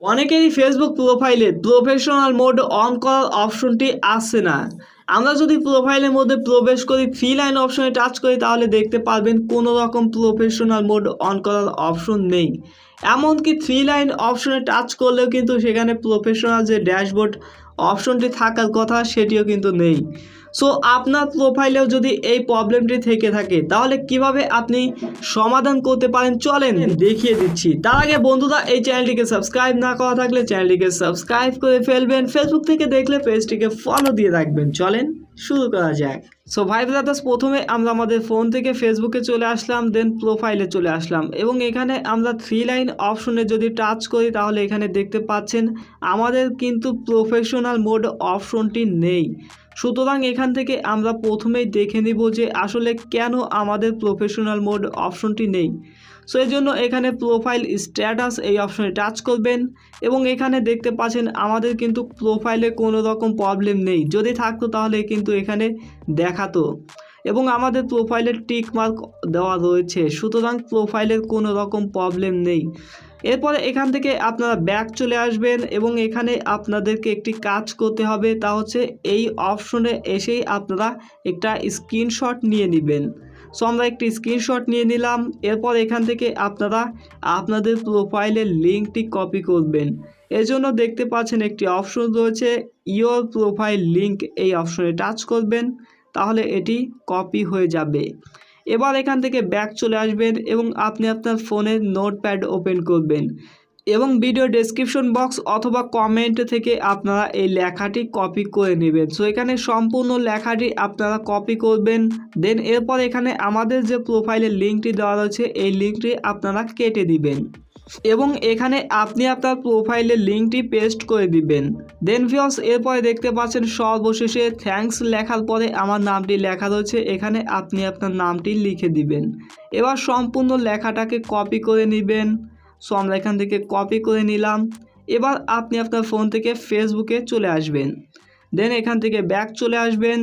অনেকেরই ফেসবুক প্রোফাইলে professional mode on করার অপশনটি আসছে না। আমরা যদি প্রোফাইলের মধ্যে প্রবেশ করি ফ্রি লাইন অপশনে টাচ করি, তাহলে দেখতে পারবেন কোনো রকম প্রফেশনাল মোড অন করার অপশন নেই। এমনকি থ্রি লাইন অপশনে টাচ করলেও কিন্তু সেখানে প্রফেশনাল যে ড্যাশবোর্ড অপশনটি থাকার কথা, সেটিও কিন্তু নেই। সো আপনার প্রোফাইলেও যদি এই প্রবলেমটি থেকে থাকে, তাহলে কীভাবে আপনি সমাধান করতে পারেন? চলেন দেখিয়ে দিচ্ছি। তার আগে বন্ধুরা, এই চ্যানেলটিকে সাবস্ক্রাইব না করা থাকলে চ্যানেলটিকে সাবস্ক্রাইব করে ফেলবেন। ফেসবুক থেকে দেখলে পেজটিকে ফলো দিয়ে রাখবেন। চলেন শুরু করা যাক। সো ভাই ব্রাদার্স প্রথমে আমরা আমাদের ফোন থেকে ফেসবুকে চলে আসলাম দেন প্রোফাইলে চলে আসলাম। এবং এখানে আমরা থ্রি লাইন অপশনে যদি টাচ করি, তাহলে এখানে দেখতে পাচ্ছেন, আমাদের কিন্তু প্রফেশনাল মোড অপশনটি নেই। সুতরাং এখান থেকে আমরা প্রথমেই দেখে নিব যে আসলে কেন আমাদের প্রফেশনাল মোড অপশনটি নেই। সো এই জন্য এখানে প্রোফাইল স্ট্যাটাস এই অপশনে টাচ করবেন এবং এখানে দেখতে পাচ্ছেন, আমাদের কিন্তু প্রোফাইলে কোনো রকম প্রবলেম নেই। যদি থাকতো তাহলে কিন্তু এখানে দেখাতো। এবং আমাদের প্রোফাইলের টিক মার্ক দেওয়া রয়েছে। সুতরাং প্রোফাইলের কোনো রকম প্রবলেম নেই। এরপরে এখান থেকে আপনারা ব্যাক চলে আসবেন এবং এখানে আপনাদেরকে একটি কাজ করতে হবে। তা হচ্ছে এই অপশনে এসেই আপনারা একটা স্ক্রিনশট নিয়ে নেবেন। সো আমরা একটি স্ক্রিনশট নিয়ে নিলাম। এরপর এখান থেকে আপনারা আপনাদের প্রোফাইলের লিঙ্কটি কপি করবেন। এর জন্য দেখতে পাচ্ছেন একটি অপশন রয়েছে ইয়োর প্রোফাইল লিঙ্ক এই অপশনে টাচ করবেন। তাহলে এটি কপি হয়ে যাবে। এবার এখান থেকে ব্যাক চলে আসবেন এবং আপনি আপনার ফোনের নোটপ্যাড ওপেন করবেন এবং ভিডিও ডেসক্রিপশন বক্স অথবা কমেন্ট থেকে আপনারা এই লেখাটি কপি করে নেবেন। সো এখানে সম্পূর্ণ লেখাটি আপনারা কপি করবেন। দেন এরপর এখানে আমাদের যে প্রোফাইলের লিঙ্কটি দেওয়া রয়েছে, এই লিঙ্কটি আপনারা কেটে দিবেন। এবং এখানে আপনি আপনার প্রোফাইলের লিঙ্কটি পেস্ট করে দিবেন। দেন ভিওস এরপরে দেখতে পাচ্ছেন সর্বশেষে থ্যাঙ্কস লেখার পরে আমার নামটি লেখা রয়েছে। এখানে আপনি আপনার নামটি লিখে দিবেন। এবার সম্পূর্ণ লেখাটাকে কপি করে নেবেন। সো আমরা এখান থেকে কপি করে নিলাম। এবার আপনি আপনার ফোন থেকে ফেসবুকে চলে আসবেন। দেন এখান থেকে ব্যাক চলে আসবেন।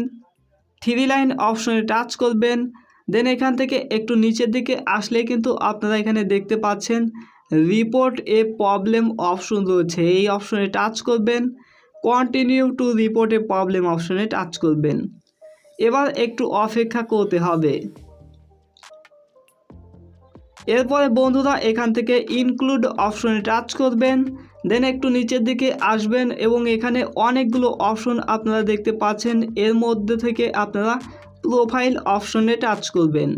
থ্রি লাইন অপশনে টাচ করবেন। দেন এখান থেকে একটু নিচের দিকে আসলে কিন্তু আপনারা এখানে দেখতে পাচ্ছেন রিপোর্ট এ প্রবলেম অপশন রয়েছে। এই অপশনে টাচ করবেন। Continue to report a problem অপশনে টাচ করবেন। এবার একটু অপেক্ষা করতে হবে। এরপরে বন্ধুরা এখান থেকে ইনক্লুড অপশনে টাচ করবেন। দেন একটু নিচের দিকে আসবেন এবং এখানে অনেকগুলো অপশন আপনারা দেখতে পাচ্ছেন। এর মধ্যে থেকে আপনারা প্রোফাইল অপশনে টাচ করবেন।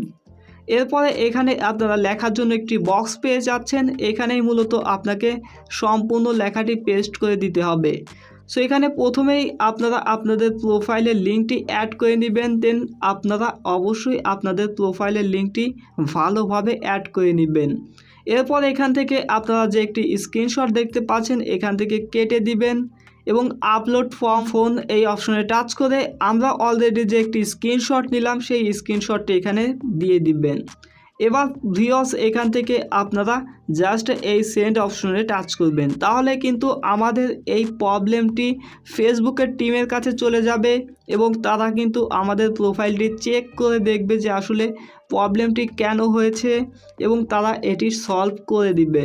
এরপরে এখানে আপনারা লেখার জন্য একটি বক্স পেয়ে যাচ্ছেন। এখানেই মূলত আপনাকে সম্পূর্ণ লেখাটি পেস্ট করে দিতে হবে। সো এখানে প্রথমেই আপনারা আপনাদের প্রোফাইলের লিঙ্কটি অ্যাড করে নেবেন। দেন আপনারা অবশ্যই আপনাদের প্রোফাইলের লিঙ্কটি ভালোভাবে অ্যাড করে নেবেন। এরপর এখান থেকে আপনারা যে একটি স্ক্রিনশট দেখতে পাচ্ছেন, এখান থেকে কেটে দিবেন। এবং আপলোড ফর্ম ফোন এই অপশনে টাচ করে আমরা অলরেডি যে একটি স্ক্রিনশট নিলাম, সেই স্ক্রিনশটটি এখানে দিয়ে দিবেন। এবার ভিওস এখান থেকে আপনারা জাস্ট এই সেন্ড অপশনে টাচ করবেন। তাহলে কিন্তু আমাদের এই প্রবলেমটি ফেসবুকের টিমের কাছে চলে যাবে এবং তারা কিন্তু আমাদের প্রোফাইলটি চেক করে দেখবে যে আসলে প্রবলেমটি কেন হয়েছে এবং তারা এটি সলভ করে দিবে।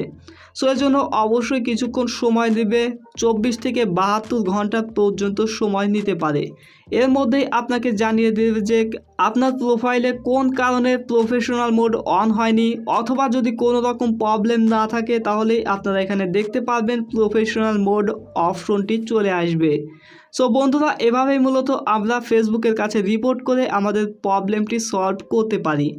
সো এর জন্য অবশ্যই কিছুক্ষণ সময় দিবে চব্বিশ থেকে বাহাত্তর ঘণ্টা পর্যন্ত সময় নিতে পারে। এর মধ্যেই আপনাকে জানিয়ে দেবে যে আপনার প্রোফাইলে কোন কারণে প্রফেশনাল মোড অন হয়নি অথবা যদি কোনো রকম প্রবলেম না থাকে, তাহলে আপনারা এখানে দেখতে পারবেন প্রফেশনাল মোড অপশনটি চলে আসবে। সো বন্ধুরা, এভাবেই মূলত আমরা ফেসবুকের কাছে রিপোর্ট করে আমাদের প্রবলেমটি সলভ করতে পারি।